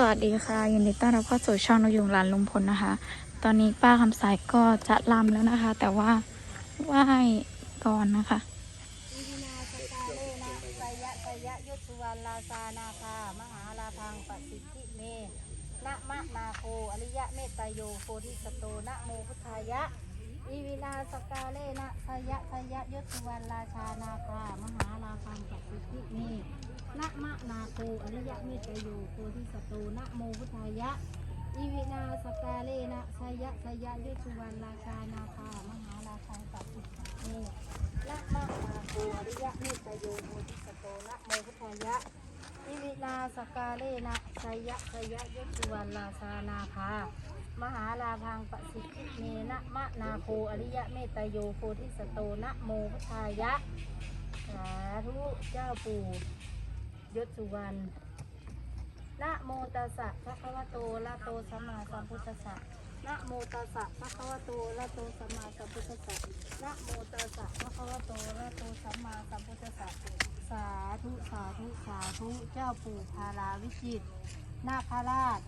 สวัสดีค่ะยินดีต้อนรับเข้าสู่ช่องนกยุงหลานลุงพลนะคะ ตอนนี้ป้าคำสายก็จะลำแล้วนะคะ แต่ว่าไหว้ก่อนนะคะอิมินาสกาเลนะสยะสยะยุทธวันลาซานาคามหาลาพังปสิทธิเมนะนาโคอริยะเมตตโยโพธิสโตนะโมพุทธายะอิวินาสกาเลนะทยะทยะยศวรราชานาคามหาราพังกัสสิทธิเม นะมะนาโคอริยะเมตโยโพธิสตโตนะโมพุทธายะอีวินาสกาเลนะสยะสยะยุสุวรรณราชานาคามหาราชังปัสสิทเมละมะมาโกอริยะเมตโยโมทิสโตนะโมพุทธายะอีวินาสกาเลนะสยะสยะยุสุวรรณราชานาคามหาลาพังปสิทธิเมนะมะนาโคอริยะเมตตโยโพธิสโตนะโมพุทธายะสาธุเจ้าปู่ ยศสุวรรณนะโมตัสสะภะคะวะโตอะโตสัมมาสัมพุทธัสสะนะโมตัสสะภะคะวะโตอะโตสัมมาสัมพุทธัสสะนะโมตัสสะภะคะวะโตอะโตสัมมาสัมพุทธัสสะสาธุสาธุสาธุเจ้าปู่พาราวิจิตรนาคราช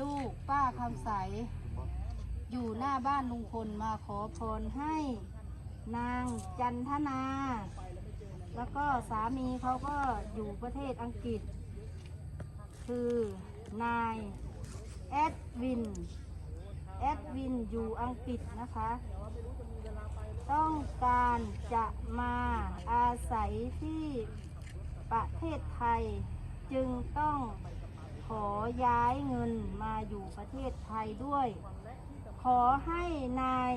ลูกป้าคำใส อยู่หน้าบ้านลุงพลมาขอพรให้ นางจันทนา แล้วก็สามีเขาก็อยู่ประเทศอังกฤษ คือนายแอดวิน แอดวินอยู่อังกฤษนะคะ ต้องการจะมาอาศัยที่ประเทศไทย จึงต้องขอย้ายเงินมาอยู่ประเทศไทยด้วย ขอให้นาย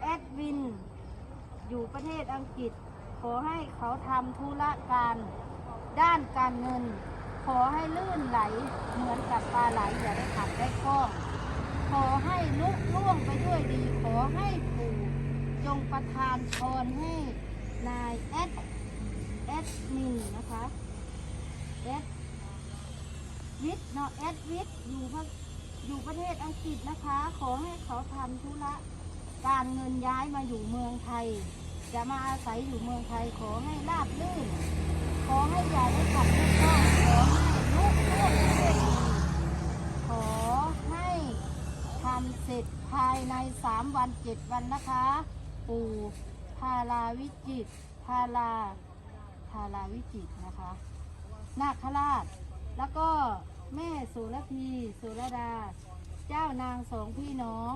แอดวิน อยู่ประเทศอังกฤษ ขอให้เขาทำธุรการด้านการเงิน ขอให้ลื่นไหลเหมือนกับปลาไหลอย่าได้ขัดได้คล้องขอให้ลุกล่วงไปด้วยดี ขอให้ปู่จงประทานพรให้นายแอดแอดมินนะคะแอดวิทเนาะแอดวิทอยู่พระอยู่ประเทศอังกฤษนะคะ ขอให้เขาทำธุระการเงินย้ายมาอยู่เมืองไทย จะมาอาศัยอยู่เมืองไทยขอให้ราบรื่น ขอให้อย่าได้ขัดได้ข้องขอให้ลุกล่วงไปด้วยดีขอให้ทำเสร็จภายในสามวันเจ็ดวันนะคะ ปู่ทาราวิจิตรทาราทาราวิจิตนะคะ นาคราช แล้วก็แม่สุรพีสุรดา เจ้านางสองพี่น้อง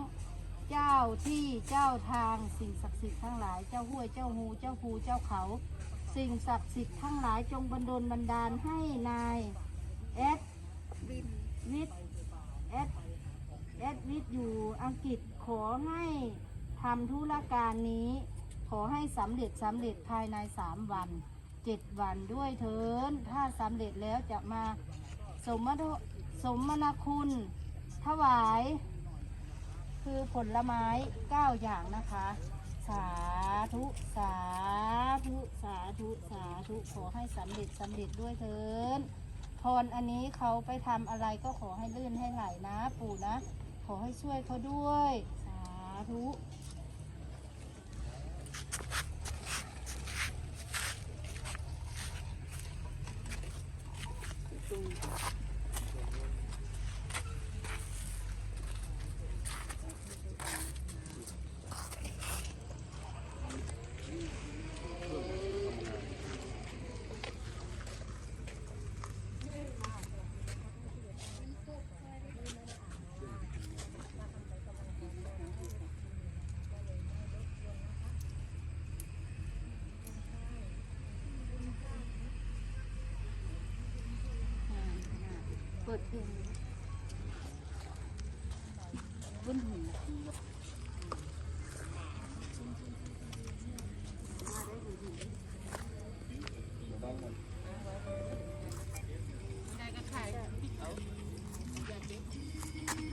เจ้าที่เจ้าทางสิ่งศักดิ์สิทธิ์ทั้งหลาย เจ้าห้วยเจ้าหูเจ้าภูเจ้าเขา สิ่งศักดิ์สิทธิ์ทั้งหลายจงบันดลบันดาลให้นายแอดวิทแอดแอดวิทอยู่อังกฤษขอให้ทำธุรการนี้ ขอให้สำเร็จสำเร็จภายในสามวันเจ็ดวันด้วยเถินถ้าสำเร็จแล้วจะมาสมทสมนาคุณถวาย คือผลไม้เก้าอย่างนะคะ สาธุสาธุสาธุสาธุขอให้สำเร็จสำเร็จด้วยเถินพรอันนี้เขาไปทำอะไรก็ขอให้ลื่นให้ไหลนะ ปู่นะ ขอให้ช่วยเขาด้วย สาธุ เปิดเพลงบนหิน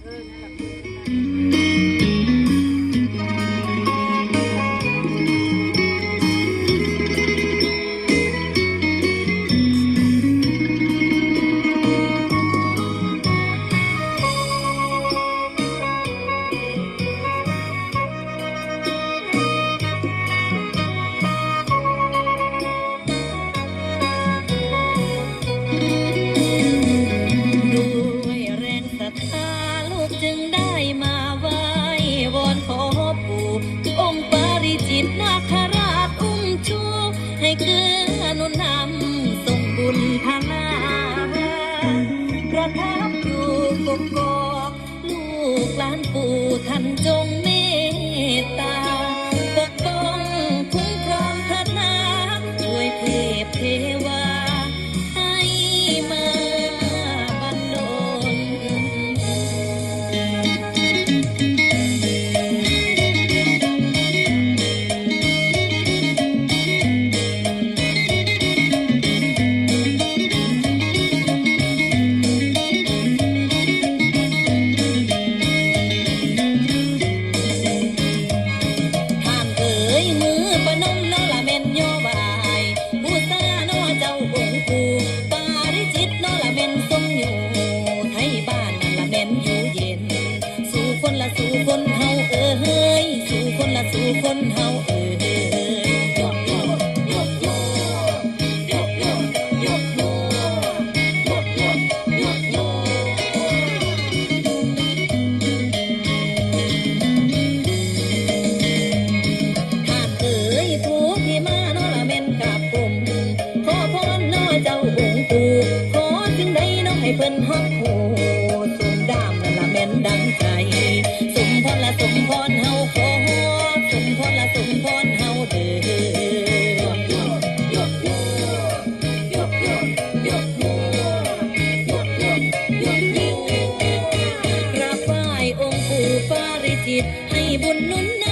เออนั่นแหละ บุญหนุน